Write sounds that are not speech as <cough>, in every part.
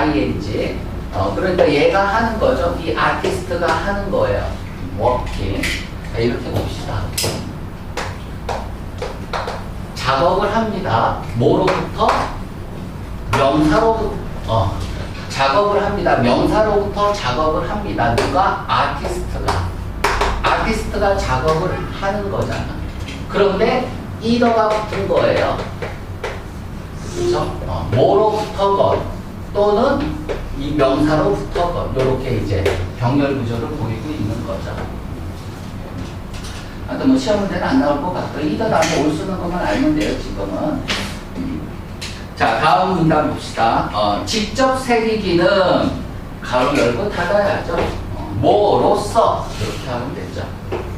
ing. 어, 그러니까 얘가 하는 거죠. 이 아티스트가 하는 거예요. 자, 이렇게 봅시다. 작업을 합니다. 뭐로부터? 명사로부터. 어, 작업을 합니다. 명사로부터 작업을 합니다. 누가? 아티스트가. 아티스트가 작업을 하는 거잖아. 그런데 이더가 붙은 거예요. 그렇죠? 어, 뭐로부터 것 또는 이 명사로부터 것 이렇게 이제 병렬 구조를 보이고 있는 거죠. 하여튼 뭐 시험 문제는 안 나올 것 같고 이더 다음에 올 쓰는 것만 알면 돼요 지금은. 음. 자 다음 문단 봅시다. 어, 직접 새기기는 가로 열고 닫아야죠. 어, 뭐로써 이렇게 하면 되죠.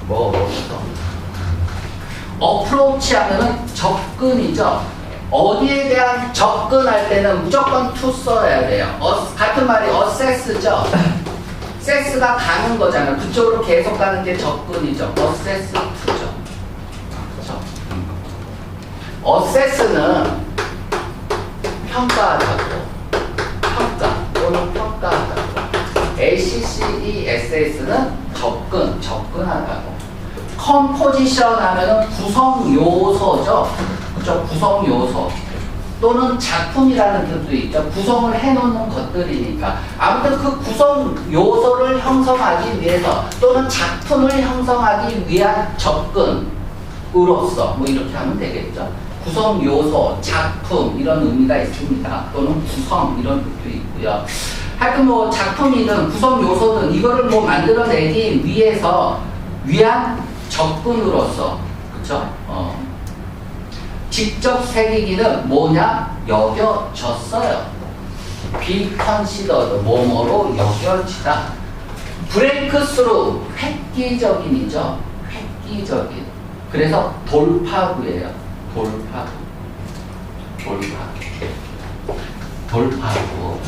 뭐로써. 어프로치 하면은 접근이죠. 어디에 대한 접근할 때는 무조건 to 써야 돼요. 어, 같은 말이 어세스죠. 세스가 가는 거잖아요. 그쪽으로 계속 가는 게 접근이죠. 어세스 to죠. 그렇죠? 어세스는 평가하다고 평가 또는 평가하다고 ACCESS는 접근, 접근하다고 컴포지션 하면은 구성 요소죠. 그죠? 구성 요소. 또는 작품이라는 뜻도 있죠. 구성을 해놓는 것들이니까. 아무튼 그 구성 요소를 형성하기 위해서 또는 작품을 형성하기 위한 접근으로서 뭐 이렇게 하면 되겠죠. 구성 요소, 작품 이런 의미가 있습니다. 또는 구성 이런 뜻도 있고요. 하여튼 뭐 작품이든 구성 요소든 이거를 뭐 만들어내기 위해서 위한 접근으로서 그쵸? 어. 직접 새기기는 뭐냐? 여겨졌어요. considered 뭐뭐로 여겨지다. 브레이크스루 획기적인이죠. 획기적인. 그래서 돌파구예요. 돌파구. 돌파구. 돌파구.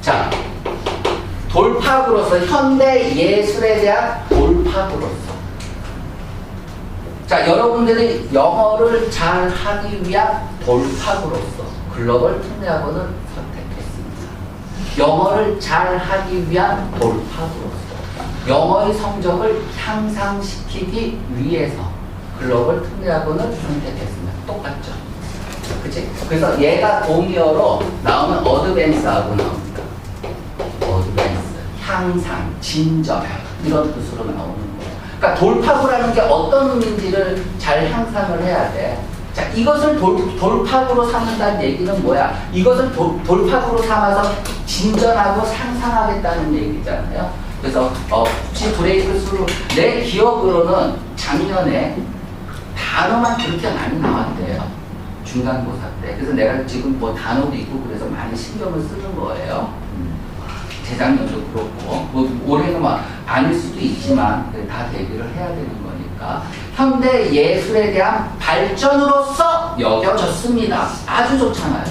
자, 돌파구로서 현대 예술에 대한 돌파구로서. 자, 여러분들이 영어를 잘 하기 위한 돌파구로서 글로벌 특례학원을 선택했습니다. 영어를 잘 하기 위한 돌파구로서 영어의 성적을 향상시키기 위해서 글로벌 특례학원을 선택했습니다. 똑같죠? 그치? 그래서 얘가 동의어로 나오면 어드밴스하고 나옵니다. 어드밴스, 향상, 진정 이런 뜻으로 나오는. 그러니까 돌파구라는 게 어떤 의미인지를 잘 향상을 해야 돼. 자, 이것을 돌, 돌파구로 삼는다는 얘기는 뭐야? 이것을 돌, 돌파구로 삼아서 진전하고 상상하겠다는 얘기잖아요. 그래서 어, 혹시 브레이크 스루 내 기억으로는 작년에 단어만 그렇게 많이 나왔대요. 중간고사 때. 그래서 내가 지금 뭐 단어도 있고 그래서 많이 신경을 쓰는 거예요. 음. 재작년도 그렇고 뭐 올해는 막 아닐 수도 있지만 다 대비를 해야 되는 거니까 현대 예술에 대한 발전으로서 여겨졌습니다. 아주 좋잖아요.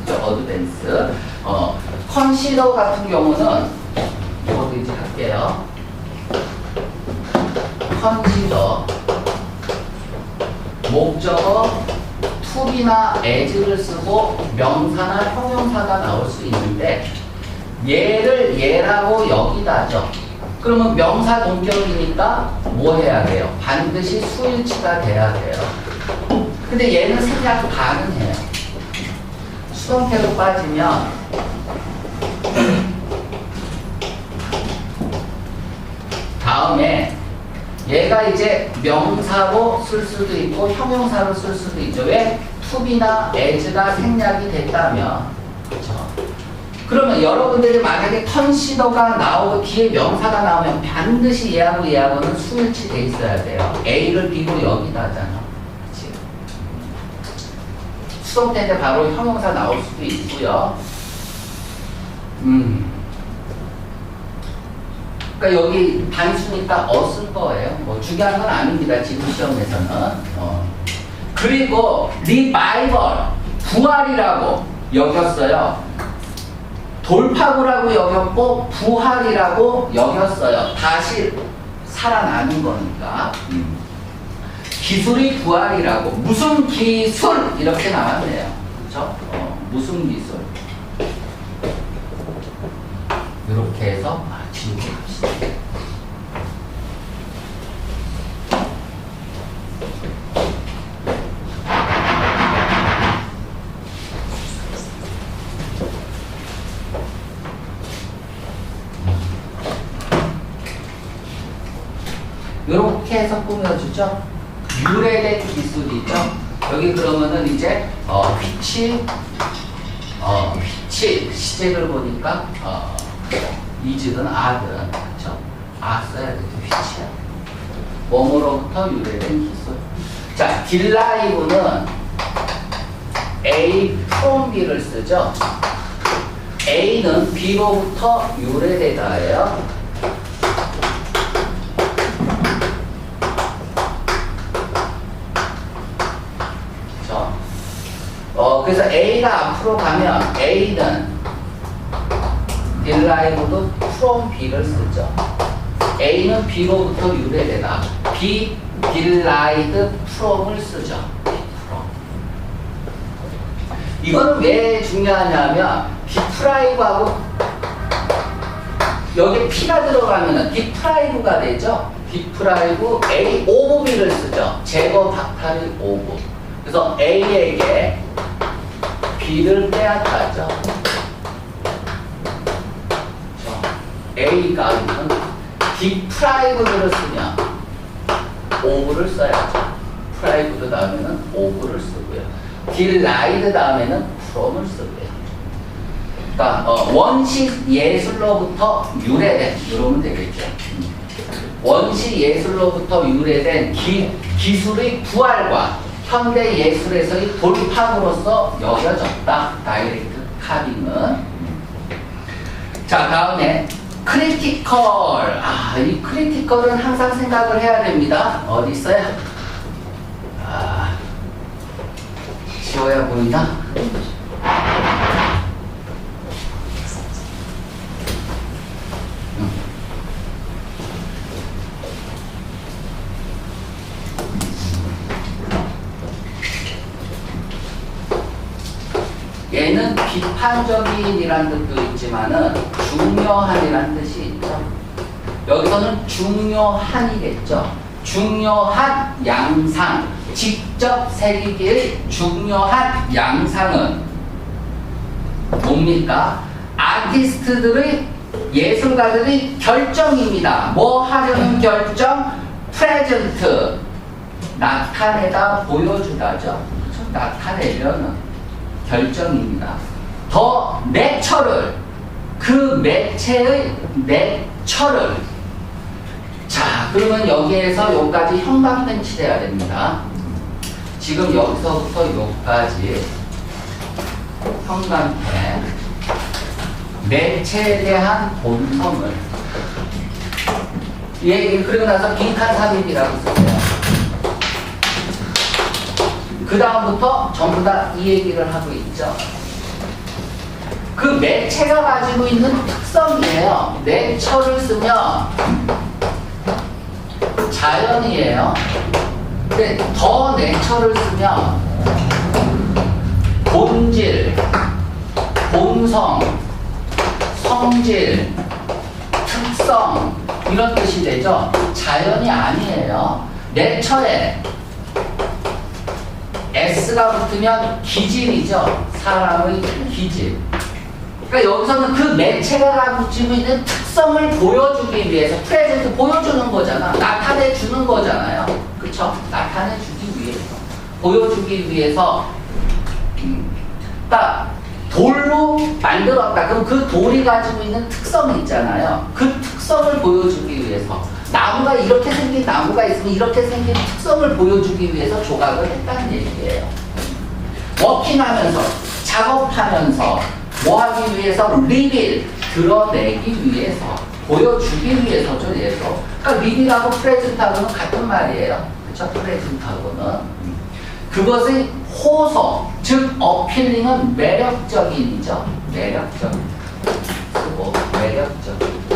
그죠? 어드밴스. 어, 컨시더 같은 경우는 이것도 이제 할게요. 컨시더 목적어 tobe나 as를 쓰고 명사나 형용사가 나올 수 있는데 얘를 얘라고 여기다죠. 그러면 명사 동격이니까 뭐 해야 돼요? 반드시 수일치가 돼야 돼요. 근데 얘는 생략 가능해요. 수동태로 빠지면 다음에 얘가 이제 명사로 쓸 수도 있고 형용사로 쓸 수도 있죠. 왜? 투비나 as가 생략이 됐다면 그렇죠. 그러면 여러분들이 만약에 컨시더가 나오고 뒤에 명사가 나오면 반드시 얘하고 얘하고는 수일치 돼 있어야 돼요. A를 B로 여기다 하잖아. 그치? 수동태인데 바로 형용사 나올 수도 있고요. 음. 그러니까 여기 단수니까 어 쓸 거예요. 뭐 중요한 건 아닙니다. 지금 시험에서는. 어. 그리고 리바이벌 부활이라고 여겼어요. 돌파구라고 여겼고 부활이라고 여겼어요. 다시 살아나는 거니까. 음. 기술이 부활이라고 무슨 기술 이렇게 나왔네요. 저 어, 무슨 기술. 이렇게 해서 마치고 합시다. 이렇게 해서 꾸며주죠. 유래된 기술이죠. 여기 그러면은 이제 어, 휘치, 어, 휘치 시제를 보니까 어, 이즈든 아든 그렇죠. 아 써야 되죠. 휘치야. 몸으로부터 유래된 기술. 자, 딜라이브는 A from B를 쓰죠. A는 B로부터 유래되다예요. 그렇죠? 어, 그래서 A가 앞으로 가면 A는 딜라이브도 from B를 쓰죠. A는 B로부터 유래되다. B 딜라이드 from을 쓰죠. 이거는 왜 중요하냐면 디프라이브하고 여기 P가 들어가면은 디프라이브가 되죠. 디프라이브 A 오브 B를 쓰죠. 제거 박탈이 오브. 그래서 A에게 B를 빼앗아죠. A가 있는 디프라이브를 쓰면 오브를 써야죠. 프라이브드 다음에는 오브를 쓰고요. 딜라이드 다음에는 프롬을 쓰고요. 그러니까 어, 원시 예술로부터 유래된 이러면 되겠죠. 원시 예술로부터 유래된 기, 기술의 부활과 현대 예술에서의 돌파구로서 여겨졌다. 다이렉트 카빙은. 자 다음에 크리티컬. 아, 이 크리티컬은 항상 생각을 해야 됩니다. 어디 있어요? 아, 지워야 보이나? 얘는 비판적인이란 뜻도 있지만은 중요한이란 뜻이 있죠. 여기서는 중요한이겠죠. 중요한 양상, 직접 새기기의 중요한 양상은 뭡니까? 아티스트들의 예술가들의 결정입니다. 뭐 하려는 결정? 프레젠트 나타내다 보여주다죠. 그렇죠? 나타내려는 결정입니다. 더 내처를 그 매체의 내처를 자 그러면 여기에서 여기까지 형광펜 칠해야 됩니다. 지금 여기서부터 여기까지 형광펜 매체에 대한 본성을 예, 그리고 나서 빈칸 삽입이라고 쓰세요. 그 다음부터 전부 다 이 얘기를 하고 있죠. 그 매체가 가지고 있는 특성이에요. 내처를 쓰면 자연이에요. 근데 더 내처를 쓰면 본질, 본성, 성질, 특성 이런 뜻이 되죠. 자연이 아니에요. 내처에 S가 붙으면 기질이죠. 사람의 기질. 그러니까 여기서는 그 매체가 가지고 있는 특성을 보여주기 위해서 프레젠트 보여주는 거잖아. 나타내 주는 거잖아요. 그쵸? 나타내 주기 위해서. 보여주기 위해서 음, 딱 돌로 만들었다. 그럼 그 돌이 가지고 있는 특성이 있잖아요. 그 특성을 보여주기 위해서. 나무가 이렇게 생긴 나무가 있으면 이렇게 생긴 특성을 보여주기 위해서 조각을 했다는 얘기예요. 워킹하면서 작업하면서 뭐 하기 위해서 리빌 드러내기 위해서 보여주기 위해서죠 얘서 그러니까 리빌하고 프레젠트하고는 같은 말이에요. 그렇죠 프레젠트하고는. 그것의 호소 즉 어필링은 매력적인이죠. 매력적인 그리고 매력적인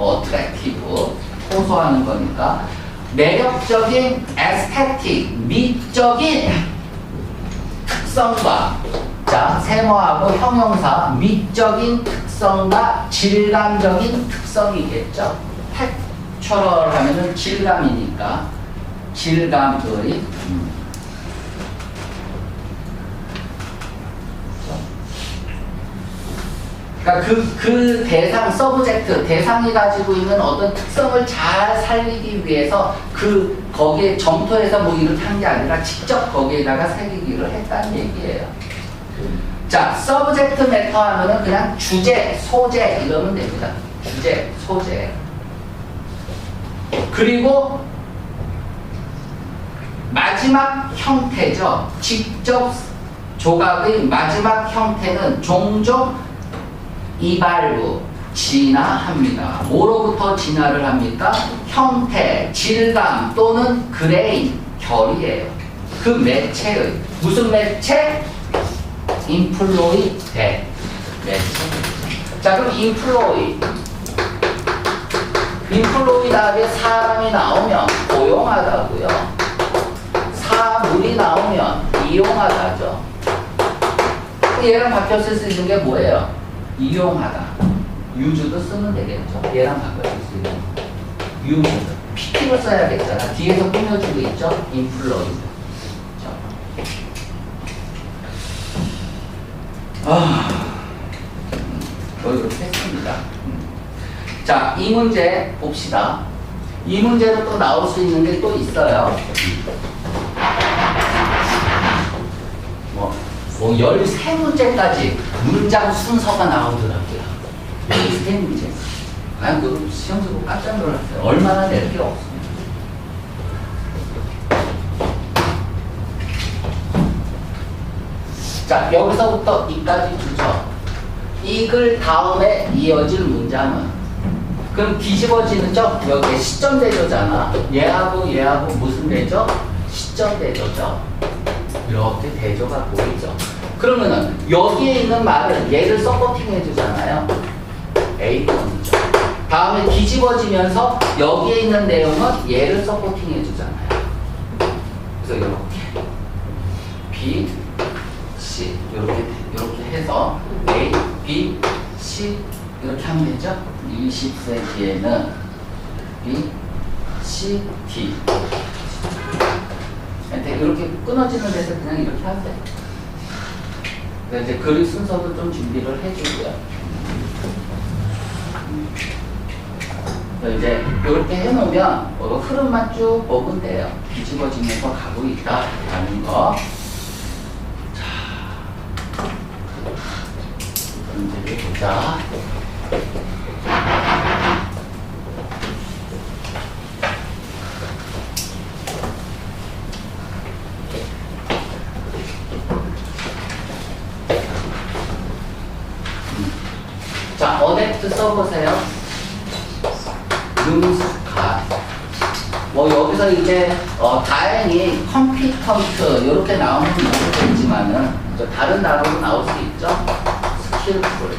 어트랙티브 호소하는 거니까 매력적인 에스테틱 미적인 특성과 자, 세모하고 형용사 미적인 특성과 질감적인 특성이겠죠. 텍처럴 하면은 질감이니까 질감의 그러니까 그, 그 대상, 서브젝트, 대상이 가지고 있는 어떤 특성을 잘 살리기 위해서 그, 거기에 점토해서 뭐 이렇게 한 게 아니라 직접 거기에다가 새기기를 했다는 얘기예요. 자, 서브젝트 매터 하면은 그냥 주제, 소재 이러면 됩니다. 주제, 소재. 그리고 마지막 형태죠. 직접 조각의 마지막 형태는 종종 이발부 진화합니다. 뭐로부터 진화를 합니까? 형태, 질감 또는 그레인, 결이에요. 그 매체의 무슨 매체? 인플로이 대 매체. 자 그럼 인플로이 인플로이 다음에 사람이 나오면 고용하다고요. 사물이 나오면 이용하다죠. 얘랑 바뀌었을 수 있는 게 뭐예요? 이용하다. 유주도 쓰면 되겠죠. 얘랑 바뀌었을 수 있는 유주. PT로 써야겠잖아. 뒤에서 꾸며주고 있죠. 인플로이. 아, 뭐 이렇게 했습니다. 음. 자, 이 문제 봅시다. 이 문제로 또 나올 수 있는 게 또 있어요. 뭐, 뭐 13문제까지 문장 순서가 나오더라고요. 13문제. 난그 시험 보고 깜짝 놀랐어요. 얼마나 낼 게 없습니다. 자, 여기서부터 이까지 주죠. 이글 다음에 이어질 문장은 그럼 뒤집어지는죠? 여기에 시점 대조잖아. 얘하고 얘하고 무슨 대조? 시점 대조죠. 이렇게 대조가 보이죠. 그러면은 여기에 있는 말은 얘를 서포팅 해주잖아요. A번이죠. 다음에 뒤집어지면서 여기에 있는 내용은 얘를 서포팅 해주잖아요. 그래서 이렇게 B, C 이렇게 이렇게 해서 A, B, C 이렇게 하면 되죠. 20cm에는 B, C, D 근데 이렇게 끊어지는 데서 그냥 이렇게 돼. 그래서 이제 그림 순서도 좀 준비를 해주고요. 이제 이렇게 해놓으면 어, 흐름만 쭉 보면 돼요. 뒤집어지면서 가고 있다라는 거. 문제를 보자. 자, 어댑트 써보세요. 능숙한. 뭐 여기서 이제 어, 다행히 컴피턴트 이렇게 나오는 모르겠지만은 저 다른 단어로 나올 수 있죠. 스킬풀,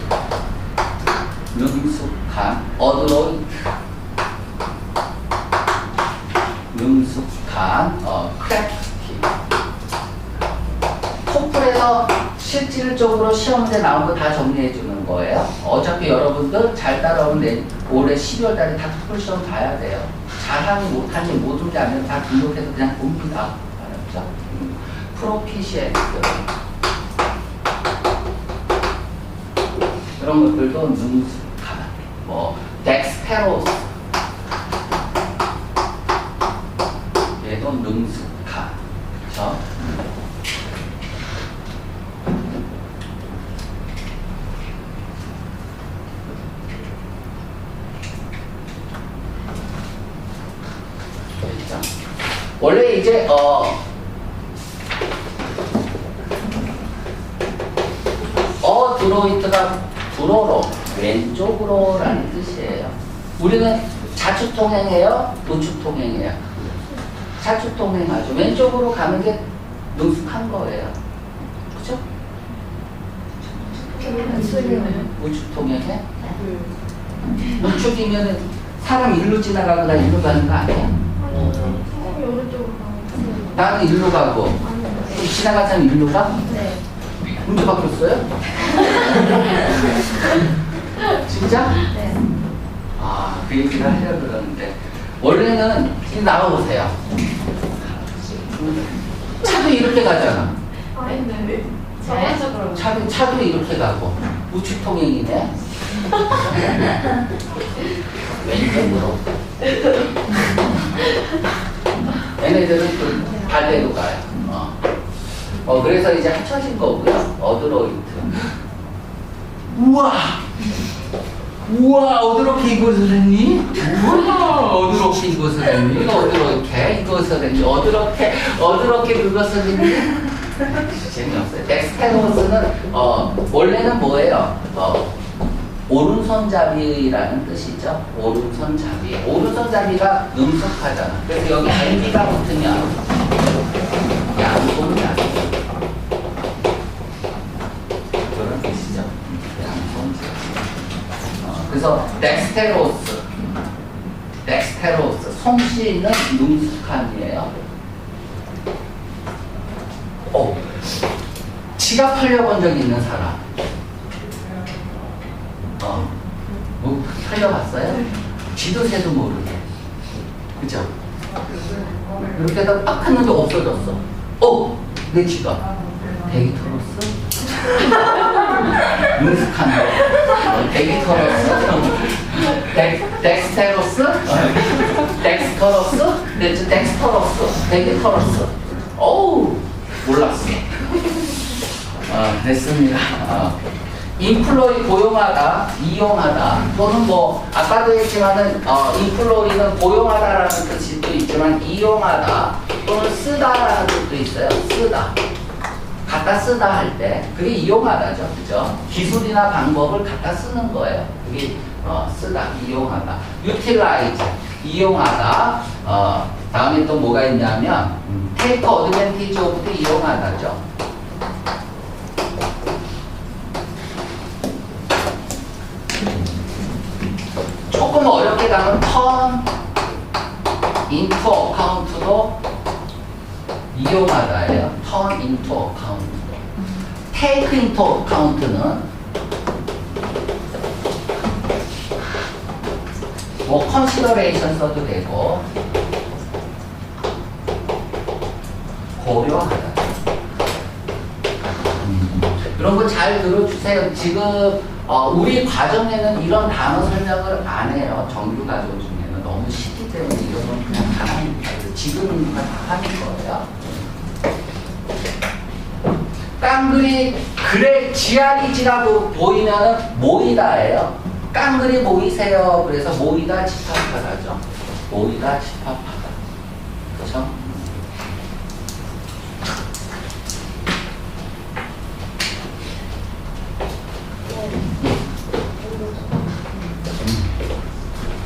능숙한, 어드로이트, 능숙한, 어, 크래프티. 토플에서 실질적으로 시험 문제 나온 거 다 정리해 주는 거예요. 어차피 여러분들 잘 따라오면 내, 올해 12월 달에 다 토플 시험 봐야 돼요. 잘하니 못하니 모든 게 아니라 다 등록해서 그냥 봅니다. 알았죠? 음. 프로피시엔트. 그런 것들도 능숙한. 뭐, 덱스테로스. 얘도 능숙한. 그쵸? 됐죠? 원래 이제 어 어드로이트가 불어로 왼쪽으로라는 뜻이에요. 우리는 좌측 통행해요, 우측 통행해요. 좌측 통행하죠. 왼쪽으로 가는 게 능숙한 거예요. 그죠? 우측 통행해? 우측이면 사람 일로 지나가거나 일로 가는 거 아니야? 오른쪽으로 가고 나는 일로 가고 아니 지나간 사람 일로 가? 네 문제 바뀌었어요? <laughs> 진짜? 네. 아, 그 얘기를 하려고 그러는데 원래는 지금 나와보세요. 차도 이렇게 가잖아. 네. 자연적으로. 차도, 차도 이렇게 가고 우측 통행이네. <laughs> 왼쪽으로. <laughs> 얘네들은 그 반대로 가요. 어. 어, 그래서 이제 합쳐진 거고요. 어드로이트. 우와! 우와, 어드럽게 이것을 했니? 우와, 어드럽게 이것을 했니? 어드럽게 이것을 했니? 어드럽게, 어드럽게 그것을 했니? 재미없어요. 덱스테로스는, 어, 원래는 뭐예요? 어, 오른손잡이라는 뜻이죠. 오른손잡이. 오른손잡이가 능숙하잖아. 그래서 여기 MB가 붙으면 양손잡이. 그런 뜻이죠. 양손잡이. 어, 그래서 덱스테로스. 덱스테로스. 솜씨는 능숙함이에요. 어, 지갑 팔려본 적 있는 사람. 어, 뭐 살려봤어요? 쥐도 새도 모르게. 그죠? 이렇게 해서 딱 했는데 없어졌어. 어, 내 지갑. 데이터로스? <laughs> 능숙한 거. 어, 데이터로스? 덱, 덱스테로스? 어, 덱스터로스? 네, 저 덱스터로스. 데이터로스. 어우, 몰랐어. 아, 됐습니다. 아. 인플로이 고용하다, 이용하다 또는 뭐 아까도 했지만은 어, 인플로이는 고용하다라는 뜻도 있지만 이용하다 또는 쓰다라는 뜻도 있어요. 쓰다. 갖다 쓰다 할 때 그게 이용하다죠, 그죠? 기술이나 방법을 갖다 쓰는 거예요. 그게 어, 쓰다, 이용하다. utilize 이용하다. 어, 다음에 또 뭐가 있냐면 음, take advantage of도 이용하다죠. 써도 되고 고려하다. 음, 이런 거 잘 들어주세요. 지금 어, 우리 과정에는 이런 단어 설명을 안 해요. 정규 과정 중에는 너무 쉽기 때문에 이런 건 그냥. 그래서 지금은 다 하는 거예요. 깡그리 그래 지아리지라고 보이면은 모이다예요. 깡그리 모이세요. 그래서 모이다 집합하다죠. 모이다 집합하다. 그렇죠?